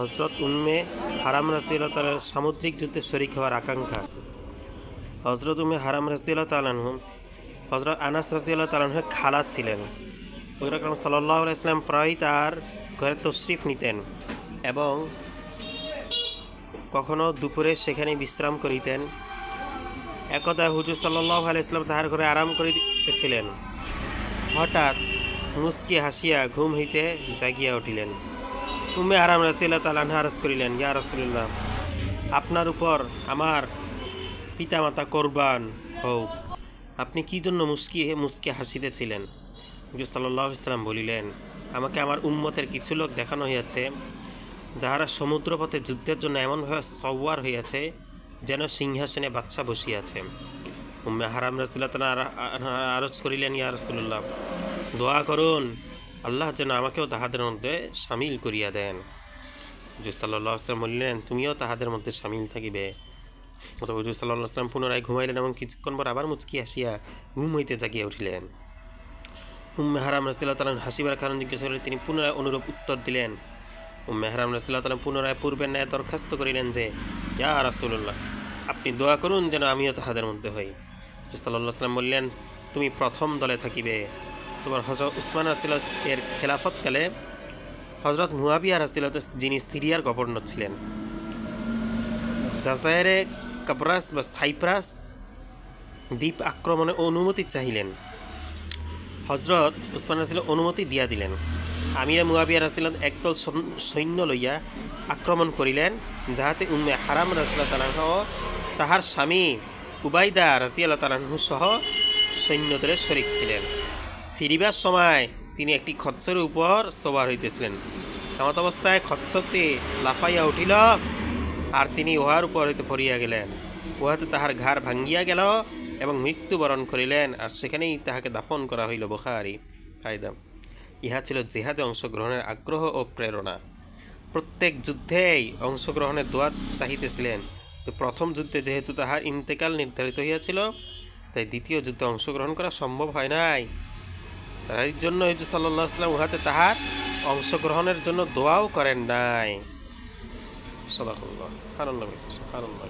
হজরত উম্মে হারাম তালার সামুদ্রিক যুদ্ধে শরিক হওয়ার আকাঙ্ক্ষা। হজরত উম্মে হারাম রাজিয়াল তালানহু হজরত আনাস রাজিয়াল তালানহের খালা ছিলেন। ওইরকম সাল্লাহ ইসলাম প্রায়ই তার ঘরে তশরিফ নিতেন এবং কখনো দুপুরে সেখানে বিশ্রাম করিতেন। একদা হুজুর সাল্লাহ আলাইসলাম তাহার ঘরে আরাম করিতেছিলেন। হঠাৎ মুসকি হাসিয়া ঘুম হইতে জাগিয়া উঠিলেন। উম্মে আরাম রাসিল্লাহ তালান হারস করিলেন, ইয়া রসুল্লাহ আপনার উপর আমার পিতামাতা কোরবান হোক। আপনি কি জন্য মুস্কি মুস্কি হাসিতেছিলেন সাল্লাহ ইসলাম বলিলেন, আমাকে আমার উম্মতের কিছু লোক দেখানো হইয়াছে, যাহারা সমুদ্রপথে যুদ্ধের জন্য এমনভাবে সওয়ার হইয়াছে, যেন সিংহাসনে বাচ্চা বসিয়াছে। উম্মে হারাম রাসুল্লাহ তালা আরজ করিলেন, ইয়া রসুল্লাহ দোয়া করুন আল্লাহ যেন আমাকেও তাহাদের মধ্যে সামিল করিয়া দেন। হুজুর সাল্লাহ আসলাম বললেন, তুমিও তাহাদের মধ্যে সামিল থাকিবে। অতঃ হুজুর সাল্লাহ আসলাম পুনরায় ঘুমাইলেন এবং কিছুক্ষণ পর আবার মুচকি আসিয়া ঘুম হইতে জাগিয়া উঠিলেন। উম্মে হারাম রাসুল্লাহ তালাম হাসিবার কারণ জিজ্ঞেস করলে তিনি পুনরায় অনুরূপ উত্তর দিলেন। উম্মে হারাম রাসুল্লাহ তালাম পুনরায় পূর্বের ন্যায় দরখাস্ত করিলেন যে, ইয়া রাসুল্লাহ আপনি দোয়া করুন যেন আমিও তাহাদের মধ্যে হই। সাল্লাহ সাল্লাম বললেন, তুমি প্রথম দলে থাকিবে। তোমার হজরত উসমান রাসিলত এর খেলাফতকালে হজরত মুয়াবিয়া রাসিলত যিনি সিরিয়ার গভর্নর ছিলেন। জাজায়েরে কাবরাস বা সাইপ্রাস দ্বীপ আক্রমণে অনুমতি চাহিলেন। হজরত উসমান রাসিল অনুমতি দিয়া দিলেন। আমিরা মুয়াবিয়া রাসিলত একদল সৈন্য লইয়া আক্রমণ করিলেন, যাহাতে উম্মে হারাম রাসিল্লাহ তালাহ তাহার স্বামী উবাইদা রাজিয়াল্লাহ তালাহু সহ সৈন্যদের শরিক ছিলেন। ফিরিবার সময় তিনি একটি খচ্চরের উপর সবার হইতেছিলেন। এমত অবস্থায় খচ্চরটি লাফাইয়া উঠিল আর তিনি উহার উপর হইতে পড়িয়া গেলেন। উহাতে তাহার ঘাড় ভাঙ্গিয়া গেল এবং মৃত্যুবরণ করিলেন আর সেখানেই তাহাকে দাফন করা হইল বোখারি। কায়দা ইহা ছিল জেহাদে অংশগ্রহণের আগ্রহ ও প্রেরণা। প্রত্যেক যুদ্ধেই অংশগ্রহণের দোয়া চাহিতেছিলেন। প্রথম যুদ্ধে যেহেতু তাহার ইন্তেকাল নির্ধারিত হইয়াছিল, তাই দ্বিতীয় যুদ্ধে অংশগ্রহণ করা সম্ভব হয় নাই। তার জন্য হিজু সাল্লাহ আসলাম উহাতে তাহার অংশগ্রহণের জন্য দোয়াও করেন নাই। সদাকুল্লাহ। আনন্দ আনন্দ